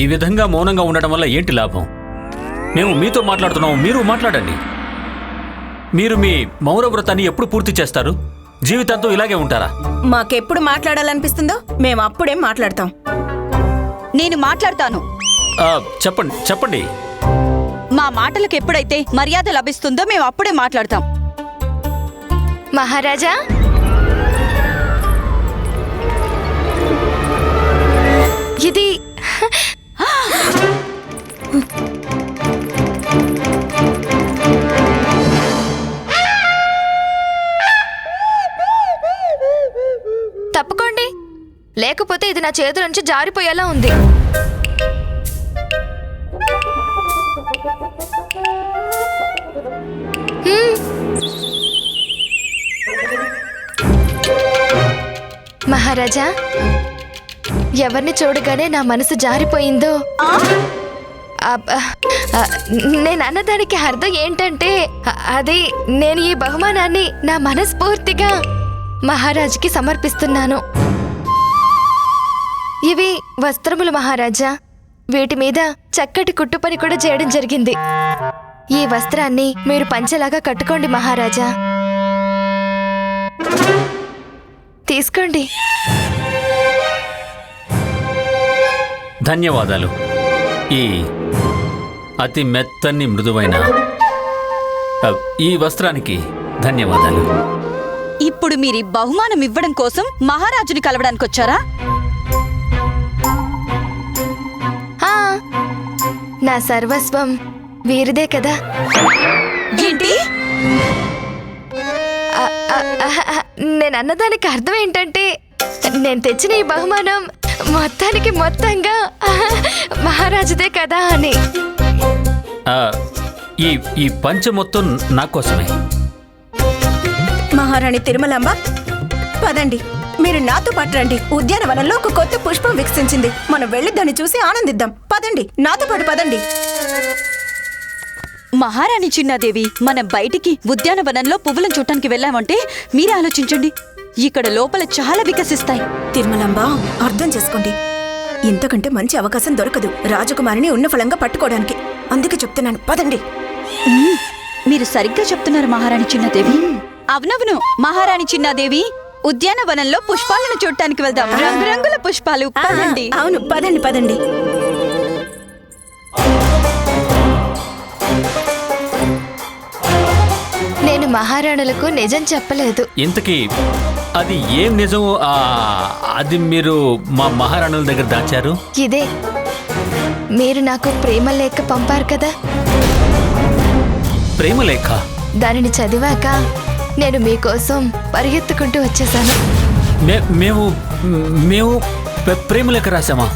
ఈ విధంగా మౌనంగా ఉండడం వల్ల ఏంటి లాభం? మేము మీతో మాట్లాడుతున్నాము మీరు మాట్లాడండి. మీరు మీ మౌన వ్రతాన్ని ఎప్పుడు పూర్తి చేస్తారు? జీవితాంతం ఇలాగే ఉంటారా? మాకెప్పుడు మాట్లాడాలనిపిస్తుందో మేము అప్పుడే మాట్లాడతాం. నేను మాట్లాడతాను. ఆ, చెప్పండి చెప్పండి. మా మాటలకు ఎప్పుడైతే మర్యాద లభిస్తుందో మేము అప్పుడే మాట్లాడతాం. మహారాజా? ఇది తప్పుకోండి. లేకపోతే ఇది నా చేతుల నుంచి జారిపోయేలా ఉంది. మహారాజా ఎవరిని చూడగానే నా మనసు జారిపోయిందో? నేను అన్నదానికి అర్థం ఏంటంటే అది నేను ఈ బహుమానాన్ని నా మనస్ఫూర్తిగా మహారాజుకి సమర్పిస్తున్నాను. ఇవి వస్త్రములు మహారాజా. వీటి మీద చక్కటి కుట్టు పని కూడా చేయడం జరిగింది. ఈ వస్త్రాన్ని మీరు పంచలాగా కట్టుకోండి మహారాజా. తీసుకోండి. ధన్యవాదాలు. ఈ అతి మెత్తని మృదువైన ఈ వస్త్రానికి ధన్యవాదాలు. ఇప్పుడు మీరు బహుమానం ఇవ్వడం కోసం మహారాజుని కలవడానికి వచ్చారా? నా సర్వస్వం వీరిదే కదా. ఏంటి? నేను అన్నదానికి అర్థం ఏంటంటే నేను తెచ్చిన ఈ బహుమానం మొత్తానికి మొత్తంగా మహారాజుదే కదా అని. ఆ, ఈ ఈ పంచ మొత్తం నా కోసమే. మహారాణి తిరుమలాంబ పదండి. మీరు నాతో పాటు రండి. ఉద్యానవనంలో ఒక కొత్త పుష్పం వికసించింది మనం వెళ్ళి దాన్ని చూసి ఆనందిద్దాం. పదండి. నాతో పాటు పదండి. మహారాణి చిన్నాదేవి మనం బయటికి ఉద్యానవనంలో పువ్వులను చూడటానికి వెళ్ళామంటే మీరే ఆలోచించండి. ఇక్కడ లోపల చాలా వికసిస్తాయి. తిరుమలాంబ అర్థం చేసుకోండి. ఇంతకంటే మంచి అవకాశం దొరకదు రాజకుమారిని ఉన్న ఫలంగా పట్టుకోవడానికి. అందుకే చెప్తున్నాను పదండి. మీరు సరిగ్గా చెప్తున్నారు మహారాణి చిన్నాదేవి. అవునవును మహారాణి చిన్నాదేవి ఉద్యానవనంలో పుష్పాలను చూడటానికి వెళ్దాం. రంగురంగుల పుష్పాలు. పదండి. అవును పదండి పదండి. మహారాణులకు నిజం చెప్పలేదు. ఇంతకీ అది ఏం నిజం? ఆ, అది మీరు మా మహారాణుల దగ్గర దాచారు? ఇదే. మీరు నాకు ప్రేమ లేఖ పంపారు కదా? ప్రేమలేఖ దానిని చదివాక నేను మీకోసం పరిగెత్తుకుంటూ వచ్చేసాను. మే మేము మేము ప్ర- ప్రేమలేఖ రాసామా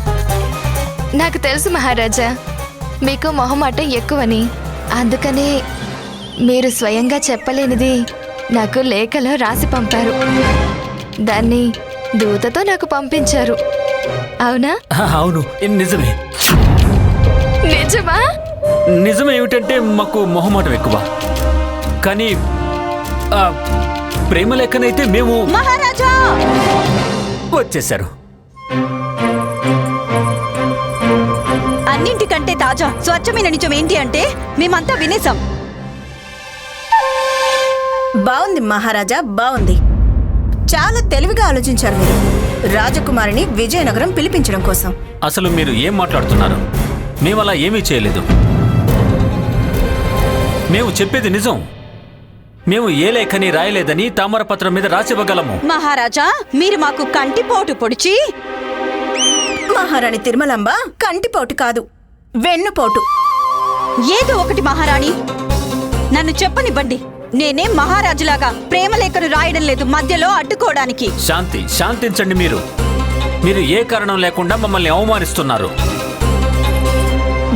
నాకు తెలుసు మహారాజా మీకు మొహమాటం ఎక్కువని. అందుకనే మీరు స్వయంగా చెప్పలేనిది నాకు లేఖలో రాసి పంపారు. దాన్ని దూతతో నాకు పంపించారు. అవునా? అవును నిజమే. నిజమా? నిజం ఏమిటంటే మాకు మొహమాటం ఎక్కువ. కానీ ఆ, ప్రేమలేఖనైతే మేము మహారాజా! వచ్చేసారు అన్నింటికంటే తాజా స్వచ్ఛమైన నిజం ఏంటి అంటే మేమంతా వినేసాం బాగుంది మహారాజా బాగుంది చాలా తెలివిగా ఆలోచించారు మీరు. రాజకుమారిని విజయనగరం పిలిపించడం కోసం. అసలు మీరు ఏం మాట్లాడుతున్నారు? మేము అలా ఏమీ చేయలేదు. మేము చెప్పేది నిజం. మేము ఏ లేఖని రాయలేదని తామరపత్రం మీద రాసివ్వగలము మహారాజా మీరు మాకు కంటిపోటు పొడిచి. మహారాణి తిరుమలాంబ కంటిపోటు కాదు వెన్నుపోటు. ఏదో ఒకటి మహారాణి. నన్ను చెప్పనివ్వండి. నేనేం మహారాజులాగా ప్రేమలేఖను రాయడం లేదు మధ్యలో అడ్డుకోవడానికి. శాంతి శాంతించండి మీరు. మీరు ఏ కారణం లేకుండా మమ్మల్ని అవమానిస్తున్నారు?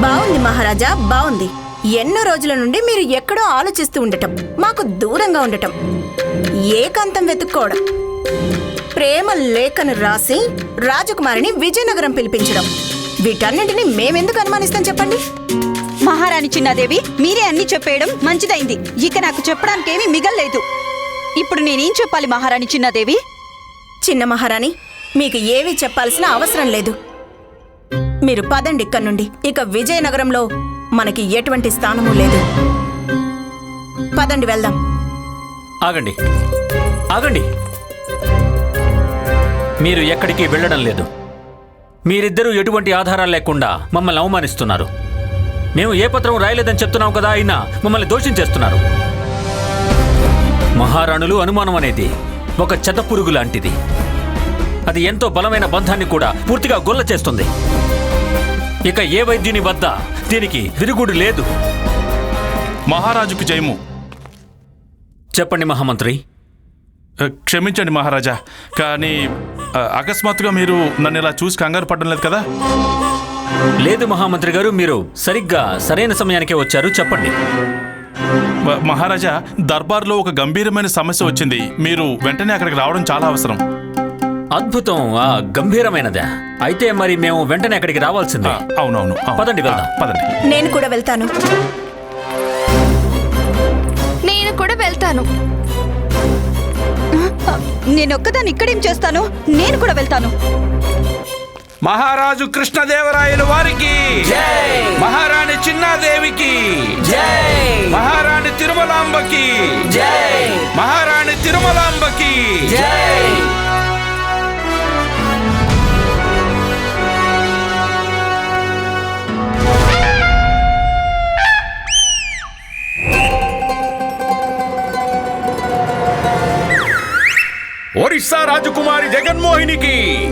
బాగుంది మహారాజా బాగుంది ఎన్నో రోజుల నుండి మీరు ఎక్కడో ఆలోచిస్తూ ఉండటం మాకు దూరంగా ఉండటం ఏకాంతం వెతుక్కోవడం ప్రేమ లేఖను రాసి రాజకుమారిని విజయనగరం పిలిపించడం వీటన్నింటినీ మేమెందుకు అనుమానిస్తాం చెప్పండి? మహారాణి చిన్నాదేవి మీరే అన్ని చెప్పేయడం మంచిదైంది. ఇక నాకు చెప్పడానికి ఏమీ మిగల్లేదు. ఇప్పుడు నేనేం చెప్పాలి మహారాణి చిన్నాదేవి? చిన్న మహారాణి మీకు ఏమీ చెప్పాల్సిన అవసరం లేదు. మీరు పదండి ఇక్కడి నుండి ఇక విజయనగరంలో మనకి ఎటువంటి స్థానము లేదు. పదండి వెళ్దాం. ఆగండి. ఆగండి. మీరు ఎక్కడికి వెళ్ళడం లేదు. మీరిద్దరూ ఎటువంటి ఆధారాలు లేకుండా మమ్మల్ని అవమానిస్తున్నారు. మేము ఏ పత్రం రాయలేదని చెప్తున్నాం కదా అయినా మమ్మల్ని దోషించేస్తున్నారు. మహారాణులు అనుమానం అనేది ఒక చెతపురుగు లాంటిది. అది ఎంతో బలమైన బంధాన్ని కూడా పూర్తిగా గొల్ల చేస్తుంది. ఇక ఏ వైద్యుని వద్ద దీనికి విరుగుడు లేదు. మహారాజుకు జయము. చెప్పండి మహామంత్రి. క్షమించండి మహారాజా కానీ అకస్మాత్తుగా మీరు నన్ను ఇలా చూసి కంగారు పడడం లేదు కదా? లేదు మహామంత్రి గారు మీరు సరిగ్గా సరైన సమయానికే వచ్చారు. చెప్పండి. మహారాజా దర్బార్లో ఒక గంభీరమైన సమస్య వచ్చింది. మీరు వెంటనే అక్కడికి రావడం చాలా అవసరం. అద్భుతం. ఆ గంభీరమైనదా? అయితే మరి మేము వెంటనే అక్కడికి రావాల్సిందే. అవునవును అవును. పదండి, వెళ్దాం. పదండి. నేను కూడా వెళ్తాను. నేను కూడా వెళ్తాను. నేనొక్కదాన్ని ఇక్కడేం చేస్తాను? నేను కూడా వెళ్తాను. మహారాజు కృష్ణదేవరాయల వారికి. మహారాణి చిన్నాదేవికి. మహారాణి తిరుమలాంబకి. మహారాణి తిరుమలాంబకి. ఒరిస్సా రాజకుమారి జగన్మోహినికి.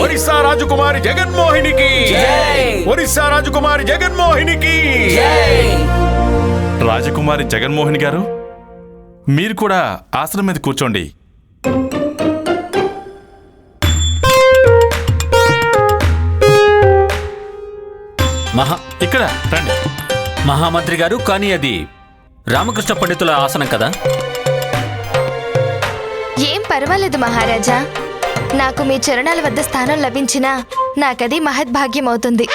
ఒరిస్సా రాజకుమారి జగన్మోహినికి. ఒరిస్సా రాజకుమారి జగన్మోహినికి. రాజకుమారి జగన్మోహన్ గారు మీరు కూడా ఆసనం మీద కూర్చోండి. మహా ఇక్కడ. రండి. మహామంత్రి గారు కానీ అది రామకృష్ణ పండితుల ఆసనం కదా? ఏం పర్వాలేదు మహారాజా. నాకు మీ చరణాల వద్ద స్థానం లభించినా నాకది మహద్భాగ్యం అవుతుంది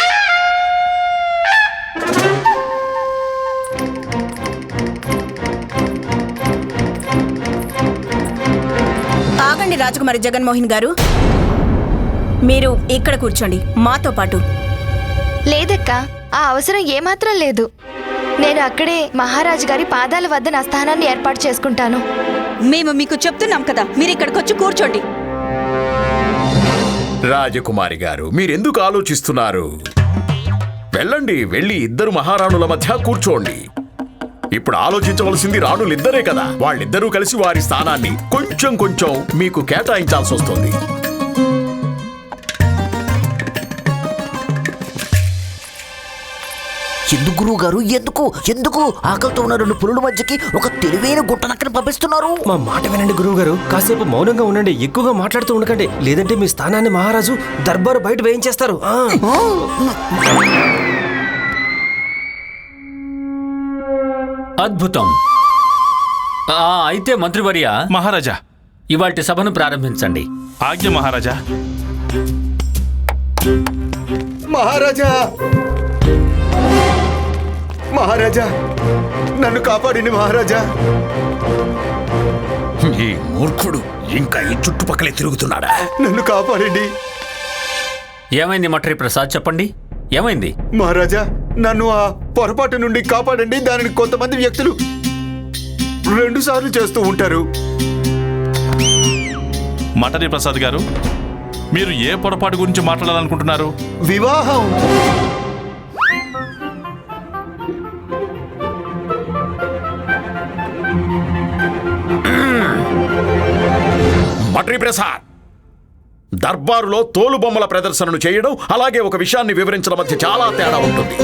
ఆగండి రాజకుమారి జగన్మోహన్ గారు. మీరు ఇక్కడ కూర్చోండి మాతో పాటు. లేదక్క ఆ అవసరం ఏమాత్రం లేదు. నేను అక్కడే మహారాజు గారి పాదాల వద్ద నా స్థానాన్ని ఏర్పాటు చేసుకుంటాను. మేము మీకు చెప్తున్నాం కదా మీరు ఇక్కడికి వచ్చి కూర్చోండి. రాజకుమారి గారు మీరెందుకు ఆలోచిస్తున్నారు? వెళ్ళండి వెళ్ళి ఇద్దరు మహారాణుల మధ్య కూర్చోండి. ఇప్పుడు ఆలోచించవలసింది రాణులిద్దరే కదా. వాళ్ళిద్దరూ కలిసి వారి స్థానాన్ని కొంచెం కొంచెం మీకు కేటాయించాల్సి వస్తుంది ఎందుకు గురువు గారు ఎందుకు? ఎందుకు? ఆకలితో ఉన్న రెండు పులుల మధ్యకి ఒక తెలివైన గుట్టనక్కని పంపిస్తున్నారు. మా మాట వినండి గురువు గారు కాసేపు మౌనంగా ఉండండి. ఎక్కువగా మాట్లాడుతూ ఉండకండి. లేదంటే మీ స్థానాన్ని మహారాజు దర్బారు బయట వేయించేస్తారు. అద్భుతం. ఆ, అయితే మంత్రివర్య మహారాజా. ఇవాటి సభను ప్రారంభించండి. ఆజ్ఞ మహారాజా. మహారాజా! మహారాజా నన్ను కాపాడింది మహారాజా. ఈ మూర్ఖుడు ఇంకా ఈ చుట్టుపక్కలే తిరుగుతున్నాడా? నన్ను కాపాడండి. ఏమైంది మట్రి ప్రసాద్ చెప్పండి. ఏమైంది? మహారాజా నన్ను ఆ పొరపాటు నుండి కాపాడండి దానిని కొంతమంది వ్యక్తులు రెండు సార్లు చేస్తూ ఉంటారు. మటరి ప్రసాద్ గారు మీరు ఏ పొరపాటు గురించి మాట్లాడాలనుకుంటున్నారు? వివాహం. మట్రి ప్రసాద్ దర్బారులో తోలుబొమ్మల ప్రదర్శనను చేయడం అలాగే ఒక విషయాన్ని వివరించడం మధ్య చాలా తేడా ఉంటుంది.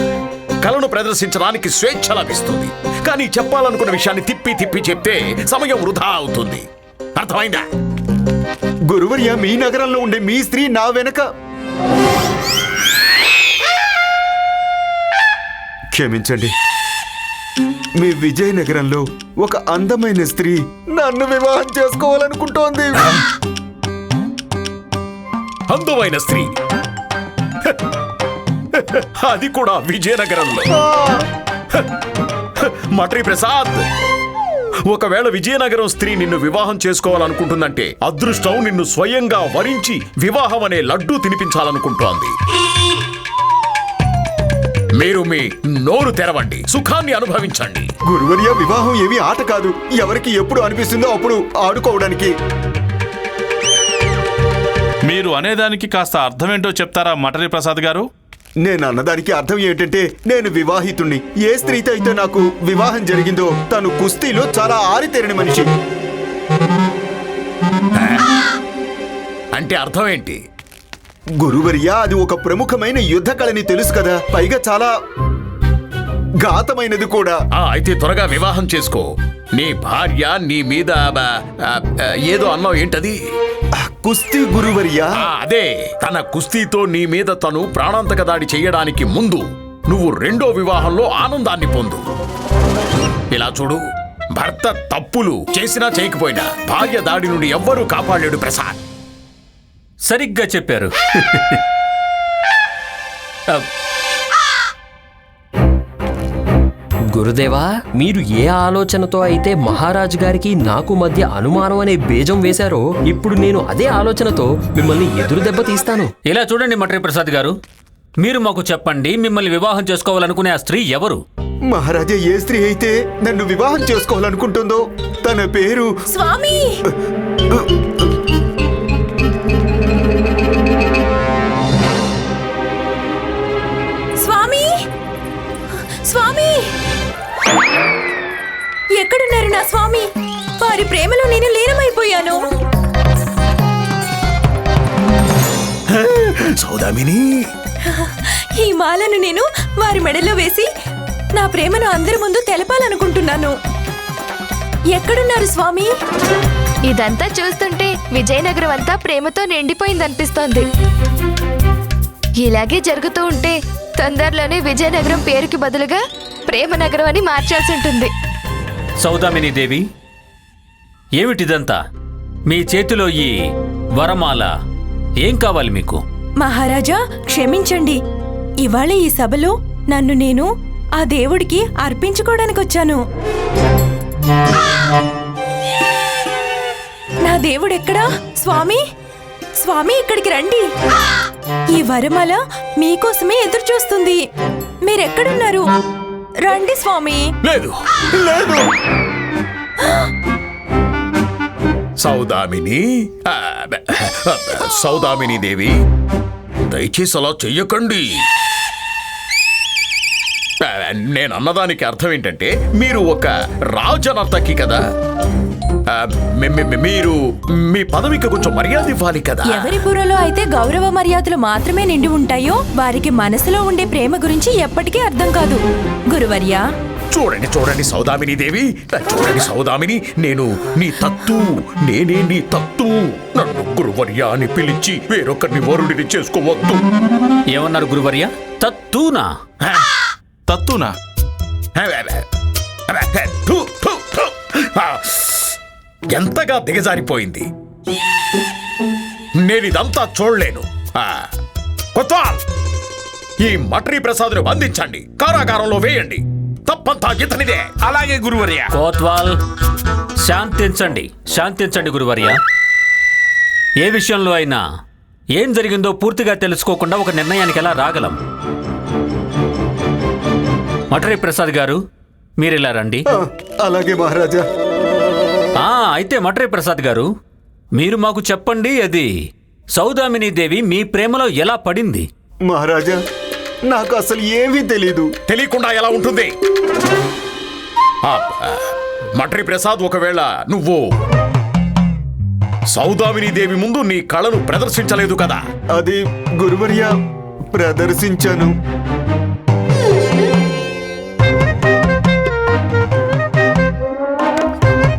కళను ప్రదర్శించడానికి స్వేచ్ఛ లభిస్తుంది. కానీ చెప్పాలనుకున్న విషయాన్ని తిప్పి తిప్పి చెప్తే సమయం వృధా అవుతుంది. అర్థమైందా? గురువర్య మీ నగరంలో ఉండే మీ స్త్రీ నా వెనక. క్షమించండి. మీ విజయనగరంలో ఒక అందమైన స్త్రీ నన్ను వివాహం చేసుకోవాలనుకుంటోంది. అందమైన స్త్రీ. అది కూడా విజయనగరంలో. మట్రి ప్రసాద్ ఒకవేళ విజయనగరం స్త్రీ నిన్ను వివాహం చేసుకోవాలనుకుంటుందంటే అదృష్టం నిన్ను స్వయంగా వరించి వివాహం అనే లడ్డూ తినిపించాలనుకుంటోంది. మీరు మీ నోరు తెరవండి. సుఖాన్ని అనుభవించండి. గురువర్య వివాహం ఏమీ ఆట కాదు. ఎవరికి ఎప్పుడు అనిపిస్తుందో అప్పుడు ఆడుకోవడానికి. మీరు అనేదానికి కాస్త అర్థమేంటో చెప్తారా మటరి ప్రసాద్ గారు? నేను అన్నదానికి అర్థం ఏంటంటే నేను వివాహితుణ్ణి. ఏ స్త్రీతో అయితే నాకు వివాహం జరిగిందో తను కుస్తీలో చాలా ఆరితేరిన మనిషి. అంటే అర్థం ఏంటి? గురువర్య అది ఒక ప్రముఖమైన యుద్ధ కళని తెలుసు కదా. పైగా చాలా ఘాతమైనది కూడా. ఆ అయితే త్వరగా వివాహం చేసుకో. నీ భార్య నీ మీద ఆ, ఆ, ఆ, ఏదో అన్నావు ఏంటది? కుస్తీ గురువర్య. ఆ, అదే. తన కుస్తీతో నీ మీద తను ప్రాణాంతక దాడి చేయడానికి ముందు నువ్వు రెండో వివాహంలో ఆనందాన్ని పొందు. ఇలా చూడు. భర్త తప్పులు చేసినా చేయకపోయినా భార్య దాడి నుండి ఎవ్వరూ కాపాడలేడు ప్రసాద్. సరిగ్గా చెప్పారు. గురుదేవా మీరు ఏ ఆలోచనతో అయితే మహారాజు గారికి నాకు మధ్య అనుమానం అనే బీజం వేశారో ఇప్పుడు నేను అదే ఆలోచనతో మిమ్మల్ని ఎదురు దెబ్బ తీస్తాను. ఇలా చూడండి మట్రి ప్రసాద్ గారు. మీరు మాకు చెప్పండి మిమ్మల్ని వివాహం చేసుకోవాలనుకునే ఆ స్త్రీ ఎవరు? మహారాజా ఏ స్త్రీ అయితే నన్ను వివాహం చేసుకోవాలనుకుంటుందో తన పేరు స్వామి! నా స్వామి వారి ప్రేమలో నేను లీనమైపోయాను. సౌదామిని. ఈ మాలను నేను వారి మెడలో వేసి నా ప్రేమను అందరి ముందు తెలపాలనుకుంటున్నాను. ఎక్కడున్నారు స్వామి? ఇదంతా చూస్తుంటే విజయనగరం అంతా ప్రేమతో నిండిపోయిందనిపిస్తోంది. ఇలాగే జరుగుతూ ఉంటే తొందరలోనే విజయనగరం పేరుకి బదులుగా ప్రేమ నగరం అని మార్చాల్సి ఉంటుంది. సౌదామిని దేవి ఏమిటిదంతా? మీ చేతిలో ఈ వరమాల ఏం కావాలి మీకు? మహారాజా క్షమించండి. ఇవాళ ఈ సభలో నన్ను నేను ఆ దేవుడికి అర్పించుకోవడానికి వచ్చాను నా దేవుడెక్కడా? స్వామి? స్వామి ఇక్కడికి రండి. ఈ వరమాల మీకోసమే ఎదురు చూస్తుంది మీరెక్కడున్నారు? రండి స్వామి. లేదు లేదు. సౌదామిని సౌదామిని దేవి దయచేసి అలా చెయ్యకండి. నేను అన్నదానికి అర్థం ఏంటంటే మీరు ఒక రాజనర్తకి కదా. మీరు మీ పదవికి కొంచెం మర్యాద ఇవ్వాలి కదా. ఎవరి బుర్రలో అయితే గౌరవ మర్యాదలు మాత్రమే నిండి ఉంటాయో వారికి మనసులో ఉండే ప్రేమ గురించి ఎప్పటికీ అర్థం కాదు. గురువర్యా. చూడండి చూడండి సౌదామిని దేవి. చూడండి సౌదామిని నేను నీ తత్తు. నేనే నీ తత్తు. నన్ను గురువర్య అని పిలిచి వేరొకరిని వరుడిని చేసుకోవద్దు. ఏమన్నారు గురువర్య? తత్తూనా? తత్తునా? ఎంతగా దిగజారిపోయింది? నేనిదంతా చూడలేను. ఆ, కొత్వాల్! ఈ మటరీ ప్రసాద్ను బంధించండి కారాగారంలో వేయండి. తప్పంతా ఇతనిదే. అలాగే గురువర్య. కోత్వాల్ శాంతించండి. శాంతించండి గురువర్య. ఏ విషయంలో అయినా ఏం జరిగిందో పూర్తిగా తెలుసుకోకుండా ఒక నిర్ణయానికి ఎలా రాగలం? మటరి ప్రసాద్ గారు మీరిలా రండి. అలాగే మహారాజా. అయితే మటరి ప్రసాద్ గారు మీరు మాకు చెప్పండి అది. సౌదామిని దేవి మీ ప్రేమలో ఎలా పడింది? మహారాజా నాకు అసలు ఏమీ తెలీదు. తెలియకుండా ఎలా ఉంటుంది? ఆ, ఆ, మట్రి ప్రసాద్ ఒకవేళ నువ్వు సౌదామిని దేవి ముందు నీ కళను ప్రదర్శించలేదు కదా? అది గురువర్య ప్రదర్శించాను.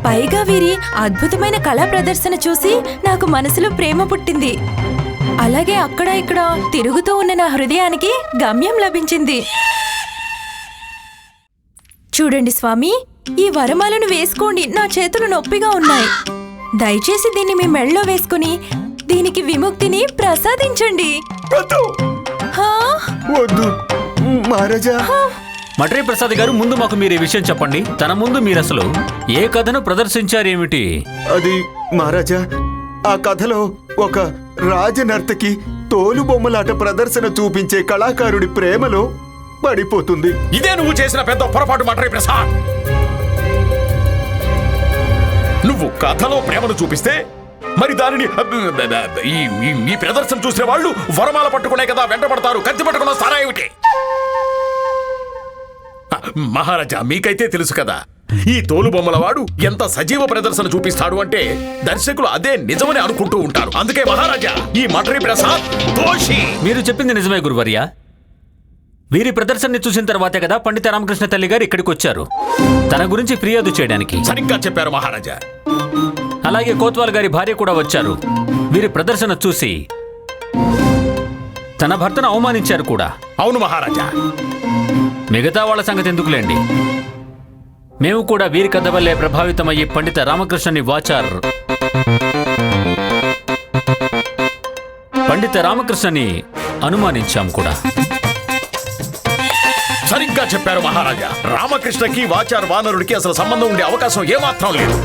పైగా వీరి అద్భుతమైన కళా ప్రదర్శన చూసి నాకు మనసులో ప్రేమ పుట్టింది. అలాగే అక్కడ ఇక్కడ తిరుగుతూ ఉన్న నా హృదయానికి గమ్యం లభించింది. చూడండి స్వామి ఈ వరమాలను వేసుకోండి. నా చేతులు నొప్పిగా ఉన్నాయి. దయచేసి దీన్ని మీ మెళ్ళలో వేసుకుని దీనికి విముక్తిని ప్రసాదించండి. వద్దు. మహారాజా. మటరి ప్రసాద్ గారు ముందు మాకు మీరు ఈ విషయం చెప్పండి. తన ముందు మీరు అసలు ఏ కథను ప్రదర్శించారేమిటి? అది మహారాజా ఆ కథలో ఒక రాజనర్తకి తోలుబొమ్మలాట ప్రదర్శన చూపించే కళాకారుడి ప్రేమలో పడిపోతుంది. ఇదే నువ్వు చేసిన పెద్ద పొరపాటు మటరీ ప్రసాద్. నువ్వు కథలో ప్రేమను చూపిస్తే మరి దానిని ఈ ప్రదర్శన చూసిన వాళ్ళు వరమాల పట్టుకునే కదా వెంటబడతారు కత్తి పట్టుకున్న స్థానా ఏమిటి? మహారాజా మీకైతే తెలుసు కదా. ఈ తోలుబొమ్మల వాడు ఎంత సజీవ ప్రదర్శన చూపిస్తాడు అంటే దర్శకులు అదే నిజమని అనుకుంటూ ఉంటారు. అందుకే మహారాజా ఈ మటరీ ప్రసాద్ దోషి. మీరు చెప్పింది నిజమే గురువర్య. వీరి ప్రదర్శనని చూసిన తర్వాతే కదా పండిత రామకృష్ణ తల్లి గారు ఇక్కడికి వచ్చారు. తన గురించి ఫిర్యాదు చేయడానికి. సరిగ్గా చెప్పారు మహారాజా. అలాగే కోత్వాల్ గారి భార్య కూడా వచ్చారు. వీరి ప్రదర్శన చూసి తన భర్తను అవమానించారు కూడా. అవును మహారాజా. మిగతా వాళ్ళ సంగతి ఎందుకులేండి? మేము కూడా వీరి కథ వల్లే ప్రభావితమయ్యి పండిత రామకృష్ణని వాచార్ పండిత రామకృష్ణని అనుమానించాం కూడా. సరిగ్గా చెప్పారు మహారాజా. రామకృష్ణకి వాచార్ వానరుడికి అసలు సంబంధం ఉండే అవకాశం ఏమాత్రం లేదు.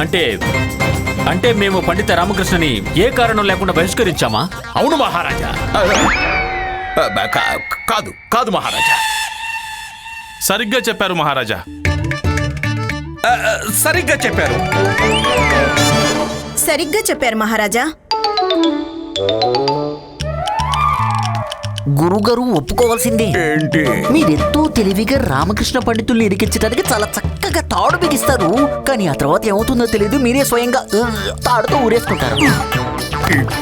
అంటే అంటే మేము పండిత రామకృష్ణని ఏ కారణం లేకుండా బహిష్కరించామా? అవును మహారాజా. కాదు కాదు మహారాజా. సరిగ్గా చెప్పారు మహారాజా. సరిగ్గా చెప్పారు. సరిగ్గా చెప్పారు మహారాజా. గురుగారు ఒప్పుకోవాల్సిందే. ఏంటి? మీరెంతో తెలివిగా రామకృష్ణ పండితుల్ని ఇరికించడానికి చాలా చక్కగా తాడు బిగిస్తారు. కానీ ఆ తర్వాత ఏమవుతుందో తెలియదు మీరే స్వయంగా తాడుతో ఊరేసుకుంటారు.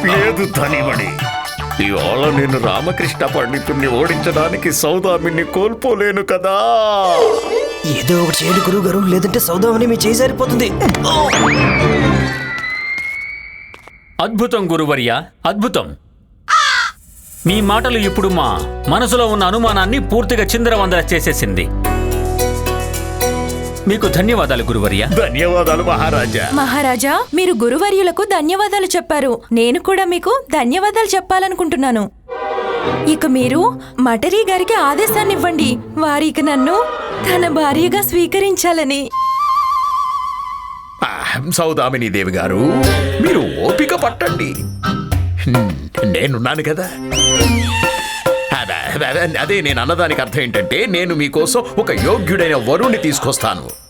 లేదు ఇవాళ నేను రామకృష్ణ పండితుణ్ణి ఓడించడానికి సౌదామిని కోల్పోలేను కదా. ఏదో ఒకటి చేయండి గురువు గారు లేదంటే సౌదామని మీ చేయి జారిపోతుంది. అద్భుతం గురువర్య అద్భుతం. మీ మాటలు ఇప్పుడు మా మనసులో ఉన్న అనుమానాన్ని పూర్తిగా చిందరవందర చేసేసింది. మీకు ధన్యవాదాలు గురువర్య. ధన్యవాదాలు మహారాజా. మహారాజా మీరు గురువర్యులకు ధన్యవాదాలు చెప్పారు. నేను కూడా మీకు ధన్యవాదాలు చెప్పాలనుకుంటున్నాను. ఇక మీరు మటరీ గారికి ఆదేశాన్ని ఇవ్వండి వారికి నన్ను తన భార్యగా స్వీకరించాలని. ఆ, సౌదామిని దేవి గారు మీరు ఓపిక పట్టండి. నేనున్నాను కదా. అదే, నేను అన్నదానికి అర్థం ఏంటంటే నేను మీకోసం ఒక యోగ్యుడైన వరుణ్ణి తీసుకొస్తాను.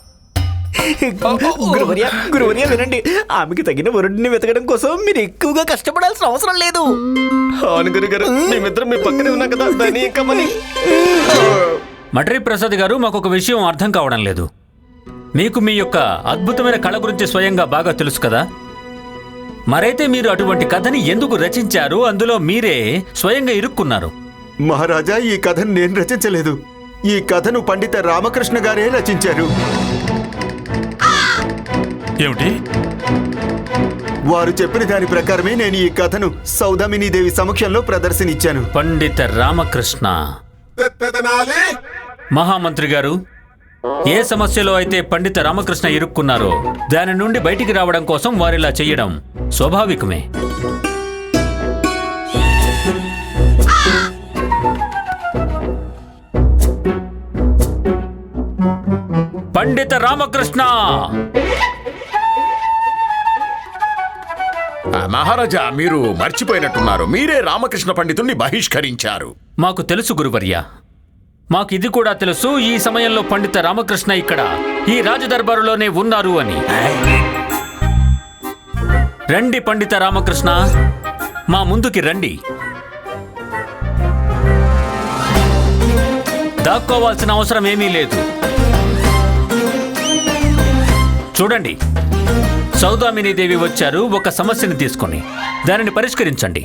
గురువర్య గురువర్య వినండి. ఆమెకి తగిన వరుడిని వెతకడం కోసం మీరు ఎక్కువగా కష్టపడాల్సిన అవసరం లేదు. అవును గురుగారు మేమిద్దరం మీ పక్కనే ఉన్నాం కదా దాని ఇంకా మని మటరి ప్రసాద్ గారు మాకు ఒక విషయం అర్థం కావడం లేదు. మీకు మీ యొక్క అద్భుతమైన కళ గురించి స్వయంగా బాగా తెలుసు కదా? మరైతే మీరు అటువంటి కథని ఎందుకు రచించారు? అందులో మీరే స్వయంగా ఇరుక్కున్నారు. మహారాజా ఈ కథను నేను రచించలేదు. ఈ కథను పండిత రామకృష్ణ గారే రచించారు. ఏమిటి? వారు చెప్పిన దాని ప్రకారమే నేను ఈ కథను సౌదామిని దేవి సమక్షంలో ప్రదర్శనిచ్చాను. పండిత రామకృష్ణ. మహామంత్రి గారు ఏ సమస్యలో అయితే పండిత రామకృష్ణ ఇరుక్కున్నారో దాని నుండి బయటికి రావడం కోసం వారిలా చెయ్యడం స్వాభావికమే. పండిత రామకృష్ణ! మహారాజా మీరు మర్చిపోయినట్టున్నారు. మీరే రామకృష్ణ పండితుణ్ణి బహిష్కరించారు. మాకు తెలుసు గురువర్య. మాకు ఇది కూడా తెలుసు ఈ సమయంలో పండిత రామకృష్ణ ఇక్కడ. ఈ రాజదర్బారులోనే ఉన్నారు అని. రండి పండిత రామకృష్ణ. మా ముందుకి రండి. దాక్కోవాల్సిన అవసరం ఏమీ లేదు. చూడండి. సౌదామినీదేవి వచ్చారు ఒక సమస్యను తీసుకొని. దానిని పరిష్కరించండి.